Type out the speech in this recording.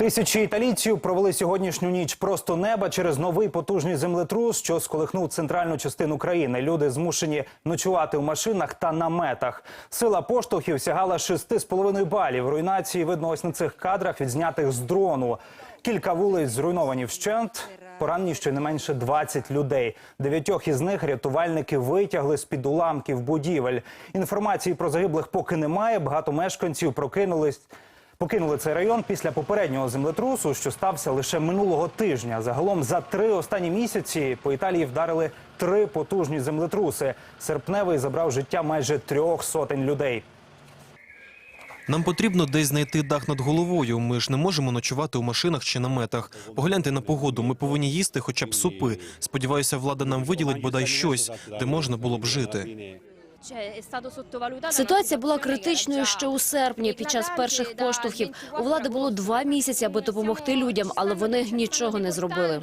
Тисячі італійців провели сьогоднішню ніч просто неба через новий потужний землетрус, що сколихнув центральну частину країни. Люди змушені ночувати в машинах та наметах. Сила поштовхів сягала 6,5 балів. Руйнації видно ось на цих кадрах, відзнятих з дрону. Кілька вулиць зруйновані вщент. Поранені щонайменше 20 людей. Дев'ятьох із них рятувальники витягли з під уламків будівель. Інформації про загиблих поки немає. Багато мешканців прокинулись. Покинули цей район після попереднього землетрусу, що стався лише минулого тижня. Загалом за три останні місяці по Італії вдарили три потужні землетруси. Серпневий забрав життя майже трьох сотень людей. Нам потрібно десь знайти дах над головою. Ми ж не можемо ночувати у машинах чи наметах. Погляньте на погоду. Ми повинні їсти хоча б супи. Сподіваюся, влада нам виділить бодай щось, де можна було б жити. Ситуація була критичною ще у серпні. Під час перших поштовхів у влади було два місяці, аби допомогти людям, але вони нічого не зробили.